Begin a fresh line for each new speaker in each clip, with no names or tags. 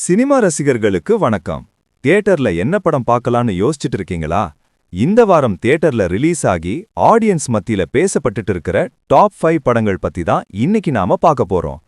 Cinema ரசிகர்களுக்கு வணக்கம். தியேட்டர்ல என்ன படம் பார்க்கலான்னு யோசிச்சுட்டு இருக்கீங்களா? இந்த வாரம் தியேட்டர்ல ரிலீஸ் ஆகி ஆடியன்ஸ் மத்தியில பேசப்பட்டுட்டு இருக்கிற டாப் ஃபைவ் படங்கள் பத்தி தான் இன்னைக்கு நாம பார்க்க போறோம்.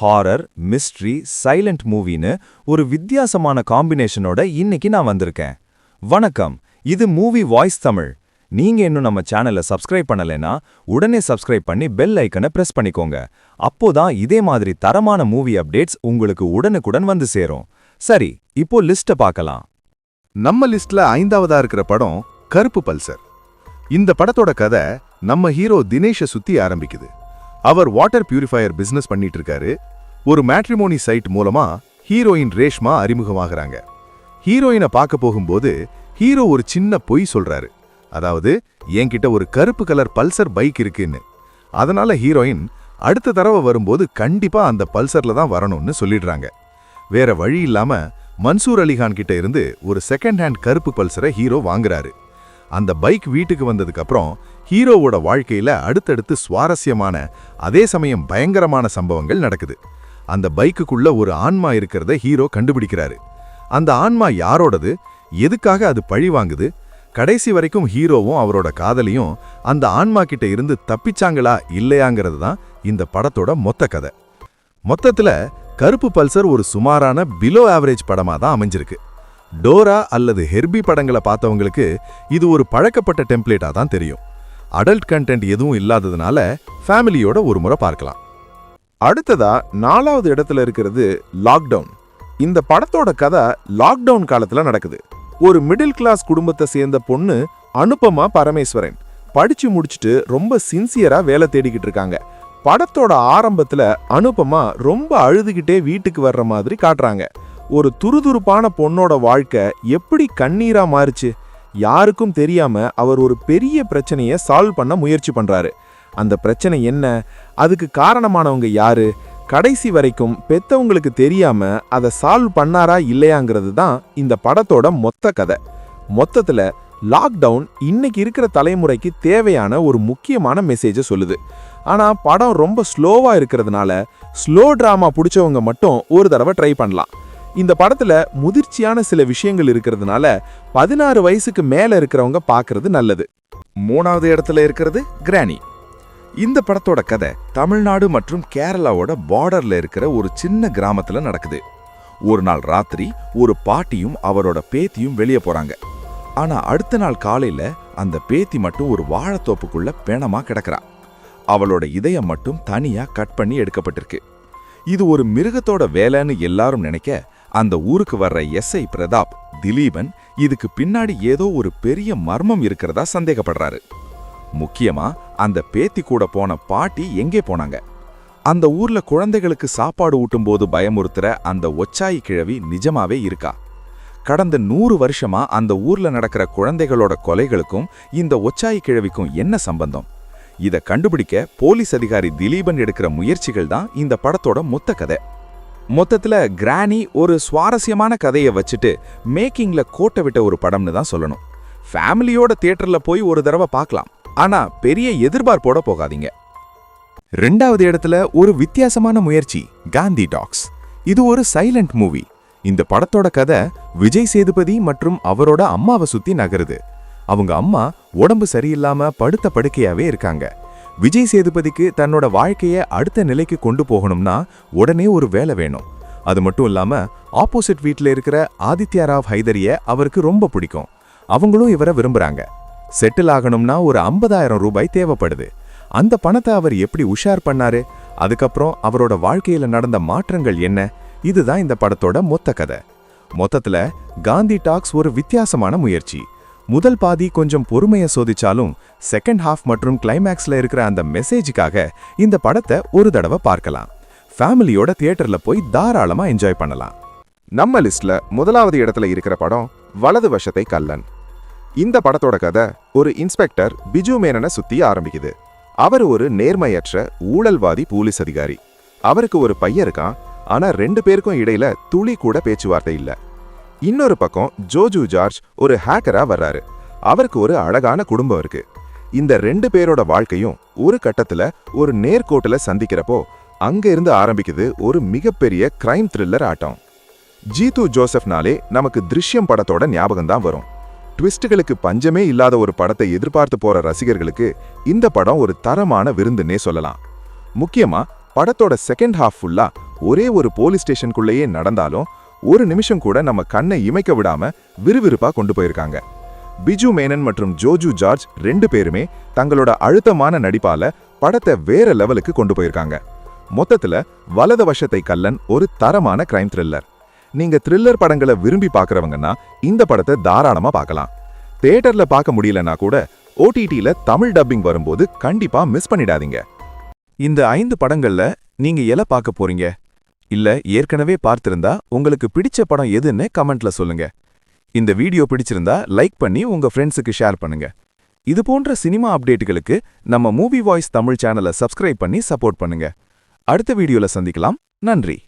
ஹாரர் மிஸ்ட்ரி சைலண்ட் மூவின்னு ஒரு வித்தியாசமான காம்பினேஷனோட இன்னைக்கு நான் வந்திருக்கேன். வணக்கம். இது மூவி வாய்ஸ் தமிழ். நீங்க இன்னும் நம்ம சேனலை சப்ஸ்கிரைப் பண்ணலைன்னா உடனே சப்ஸ்கிரைப் பண்ணி பெல் ஐக்கனை பிரஸ் பண்ணிக்கோங்க. அப்போதான் இதே மாதிரி தரமான மூவி அப்டேட்ஸ் உங்களுக்கு உடனுக்குடன் வந்து சேரும். சரி இப்போ லிஸ்ட பார்க்கலாம்.
நம்ம லிஸ்ட்ல ஐந்தாவதா இருக்கிற படம் கருப்பு பல்சர் இந்த படத்தோட கதை நம்ம ஹீரோ தினேஷ சுத்தி ஆரம்பிக்குது. அவர் வாட்டர் பியூரிஃபையர் பிசினஸ் பண்ணிட்டு இருக்காரு. ஒரு மேட்ரிமோனி சைட் மூலமா ஹீரோயின் ரேஷ்மா அறிமுகமாகறாங்க. ஹீரோயினை பார்க்க போகும்போது ஹீரோ ஒரு சின்ன பொய் சொல்றாரு. அதாவது என்கிட்ட ஒரு கருப்பு கலர் பல்சர் பைக் இருக்குன்னு. அதனால ஹீரோயின் அடுத்த தடவை வரும்போது கண்டிப்பா அந்த பல்சர்ல தான் வரணும்னு சொல்லிடுறாங்க. வேற வழி இல்லாம மன்சூர் அலிகான் கிட்ட இருந்து ஒரு செகண்ட் ஹேண்ட் கருப்பு பல்சரை ஹீரோ வாங்குறாரு. அந்த பைக் வீட்டுக்கு வந்ததுக்கு அப்புறம் ஹீரோவோட வாழ்க்கையில அடுத்தடுத்து சுவாரஸ்யமான அதே சமயம் பயங்கரமான சம்பவங்கள் நடக்குது. அந்த பைக்குக்குள்ள ஒரு ஆன்மா இருக்கிறத ஹீரோ கண்டுபிடிக்கிறாரு. அந்த ஆன்மா யாரோடது? எதுக்காக அது பழி வாங்குது? கடைசி வரைக்கும் ஹீரோவும் அவரோட காதலியும் அந்த ஆன்மா கிட்ட இருந்து தப்பிச்சாங்களா இல்லையாங்கிறது தான் இந்த படத்தோட மொத்த கதை. மொத்தத்தில் கருப்பு பல்சர் ஒரு சுமாரான பிலோ ஆவரேஜ் படமாக தான் அமைஞ்சிருக்கு. டோரா அல்லது ஹெர்பி படங்களை பார்த்தவங்களுக்கு இது ஒரு பழக்கப்பட்ட டெம்ப்ளேட்டாக தான் தெரியும். அடல்ட் கண்டென்ட் எதுவும் இல்லாததுனால ஃபேமிலியோட ஒரு முறை பார்க்கலாம். அடுத்ததா நாலாவது இடத்துல இருக்கிறது லாக்டவுன் இந்த படத்தோட கதை லாக்டவுன் காலத்தில் நடக்குது. ஒரு மிடில் கிளாஸ் குடும்பத்தை சேர்ந்த பொண்ணு அனுபமா பரமேஸ்வரன். படிச்சு முடிச்சுட்டு ரொம்ப சின்சியரா வேலை தேடிக்கிட்டு இருக்காங்க. படத்தோட ஆரம்பத்துல அனுபமா ரொம்ப அழுதுகிட்டே வீட்டுக்கு வர்ற மாதிரி காட்டுறாங்க. ஒரு துருதுருப்பான பொண்ணோட வாழ்க்கை எப்படி கண்ணீரா மாறுச்சு? யாருக்கும் தெரியாம அவர் ஒரு பெரிய பிரச்சனையை சால்வ் பண்ண முயற்சி பண்றாரு. அந்த பிரச்சனை என்ன? அதுக்கு காரணமானவங்க யாரு? கடைசி வரைக்கும் பெத்தவங்களுக்கு தெரியாம அதை சால்வ் பண்ணாரா இல்லையாங்கிறது தான் இந்த படத்தோட மொத்த கதை. மொத்தத்துல லாக்டவுன் இன்னைக்கு இருக்கிற தலைமுறைக்கு தேவையான ஒரு முக்கியமான மெசேஜை சொல்லுது. ஆனால் படம் ரொம்ப ஸ்லோவாக இருக்கிறதுனால ஸ்லோ ட்ராமா பிடிச்சவங்க மட்டும் ஒரு தடவை ட்ரை பண்ணலாம். இந்த படத்தில் முதிர்ச்சியான சில விஷயங்கள் இருக்கிறதுனால பதினாறு வயசுக்கு மேலே இருக்கிறவங்க பார்க்கறது நல்லது. மூணாவது இடத்துல இருக்கிறது கிரானி. இந்த படத்தோட கதை தமிழ்நாடு மற்றும் கேரளாவோட பார்டர்ல இருக்கிற ஒரு சின்ன கிராமத்துல நடக்குது. ஒரு நாள் ராத்திரி ஒரு பாட்டியும் அவரோட பேத்தியும் வெளியே போறாங்க. ஆனா அடுத்த நாள் காலையில அந்த பேத்தி மட்டும் ஒரு வாழைத்தோப்புக்குள்ள பிணமா கிடக்குறா. அவளோட இதயம் மட்டும் தனியா கட் பண்ணி எடுக்கப்பட்டிருக்கு. இது ஒரு மிருகத்தோட வேலைன்னு எல்லாரும் நினைக்க அந்த ஊருக்கு வர்ற எஸ்ஐ பிரதாப் திலீபன் இதுக்கு பின்னாடி ஏதோ ஒரு பெரிய மர்மம் இருக்கிறதா சந்தேகப்படுறாரு. முக்கியமா அந்த பேத்தி கூட போன பாட்டி எங்கே போனாங்க? அந்த ஊர்ல குழந்தைகளுக்கு சாப்பாடு ஊட்டும்போது பயமுறுத்துற அந்த ஒச்சாயி கிழவி நிஜமாவே இருக்கா? கடந்த நூறு வருஷமா அந்த ஊர்ல நடக்கிற குழந்தைகளோட கொலைகளுக்கும் இந்த ஒச்சாயி கிழவிக்கும் என்ன சம்பந்தம்? இதை கண்டுபிடிக்க போலீஸ் அதிகாரி திலீபன் எடுக்கிற முயற்சிகள் தான் இந்த படத்தோட மொத்த கதை. மொத்தத்துல கிரானி ஒரு சுவாரஸ்யமான கதையை வச்சுட்டு மேக்கிங்ல கோட்டை விட்ட ஒரு படம்னு தான் சொல்லணும். ஃபேமிலியோட தியேட்டர்ல போய் ஒரு தடவை பார்க்கலாம். ஆனா பெரிய எதிர்பார்ப்போட போகாதீங்க. ரெண்டாவது இடத்துல ஒரு வித்தியாசமான முயற்சி காந்தி டாக்ஸ். இது ஒரு சைலண்ட் மூவி. இந்த படத்தோட கதை விஜய் சேதுபதி மற்றும் அவரோட அம்மாவை சுத்தி நகருது. அவங்க அம்மா உடம்பு சரியில்லாம படுத்த படுக்கையாவே இருக்காங்க. விஜய் சேதுபதிக்கு தன்னோட வாழ்க்கையை அடுத்த நிலைக்கு கொண்டு போகணும்னா உடனே ஒரு வேலை வேணும். அது மட்டும் இல்லாம ஆப்போசிட் வீட்டில் இருக்கிற ஆதித்யா ராவ் ஹைதரிய அவருக்கு ரொம்ப பிடிக்கும். அவங்களும் இவரை விரும்புறாங்க. செட்டில் ஆகணும்னா ஒரு ஐம்பதாயிரம் ரூபாய் தேவைப்படுது. அந்த பணத்தை அவர் எப்படி உஷார் பண்ணாரு? அதுக்கப்புறம் அவரோட வாழ்க்கையில நடந்த மாற்றங்கள் என்ன? இதுதான் இந்த படத்தோட மொத்த கதை. மொத்தத்துல காந்தி டாக்ஸ் ஒரு வித்தியாசமான முயற்சி. முதல் பாதி கொஞ்சம் பொறுமையை சோதிச்சாலும் செகண்ட் ஹாஃப் மற்றும் கிளைமேக்ஸ்ல இருக்கிற அந்த மெசேஜுக்காக இந்த படத்தை ஒரு தடவை பார்க்கலாம். ஃபேமிலியோட தியேட்டர்ல போய் தாராளமா என்ஜாய் பண்ணலாம். நம்ம லிஸ்ட்ல முதலாவது இடத்துல இருக்கிற படம் வலது வசத்தை கல்லன். இந்த படத்தோட கதை ஒரு இன்ஸ்பெக்டர் பிஜு மேனனை சுத்தி ஆரம்பிக்குது. அவர் ஒரு நேர்மையற்ற ஊழல்வாதி போலீஸ் அதிகாரி. அவருக்கு ஒரு பையன் இருக்கான் ஆனா ரெண்டு பேருக்கும் இடையில துளி கூட பேச்சுவார்த்தை இல்ல. இன்னொரு பக்கம் ஜோஜு ஜார்ஜ் ஒரு ஹேக்கரா வர்றாரு. அவருக்கு ஒரு அழகான குடும்பம் இருக்கு. இந்த ரெண்டு பேரோட வாழ்க்கையும் ஒரு கட்டத்துல ஒரு நேர்கோட்டுல சந்திக்கிறப்போ அங்க இருந்து ஆரம்பிக்குது ஒரு மிகப்பெரிய கிரைம் த்ரில்லர் ஆட்டம். ஜீது ஜோசப்னாலே நமக்கு திருஷ்யம் படத்தோட ஞாபகம் தான் வரும். ட்விஸ்ட்டுகளுக்கு பஞ்சமே இல்லாத ஒரு படத்தை எதிர்பார்த்து போற ரசிகர்களுக்கு இந்த படம் ஒரு தரமான விருந்துன்னே சொல்லலாம். முக்கியமா படத்தோட செகண்ட் ஹாஃப் ஃபுல்லா ஒரே ஒரு போலீஸ் ஸ்டேஷனுக்குள்ளேயே நடந்தாலும் ஒரு நிமிஷம் கூட நம்ம கண்ணை இமைக்க விடாம விறுவிறுப்பா கொண்டு போயிருக்காங்க. பிஜு மேனன் மற்றும் ஜோஜு ஜார்ஜ் ரெண்டு பேருமே தங்களோட அழுத்தமான நடிப்பால படத்தை வேற லெவலுக்கு கொண்டு போயிருக்காங்க. மொத்தத்துல வலது வஷத்தை கல்லன் ஒரு தரமான கிரைம் த்ரில்லர் நீங்க த்ரில்லர் படங்களை விரும்பி பார்க்குறவங்கன்னா இந்த படத்தை தாராளமா பார்க்கலாம். தியேட்டர்ல பார்க்க முடியலனா கூட ஓடிடில தமிழ் டப்பிங் வரும்போது கண்டிப்பா மிஸ் பண்ணிடாதீங்க.
இந்த ஐந்து படங்கள்ல நீங்க எல பார்க்க போறீங்க? இல்ல ஏற்கனவே பார்த்திருந்தா உங்களுக்கு பிடிச்ச படம் எதுன்னு கமெண்ட்ல சொல்லுங்க. இந்த வீடியோ பிடிச்சிருந்தா லைக் பண்ணி உங்க ஃப்ரெண்ட்ஸுக்கு ஷேர் பண்ணுங்க. இது போன்ற சினிமா அப்டேட்டுகளுக்கு நம்ம மூவி வாய்ஸ் தமிழ் சேனலை சப்ஸ்கிரைப் பண்ணி சப்போர்ட் பண்ணுங்க. அடுத்த வீடியோல சந்திக்கலாம். நன்றி.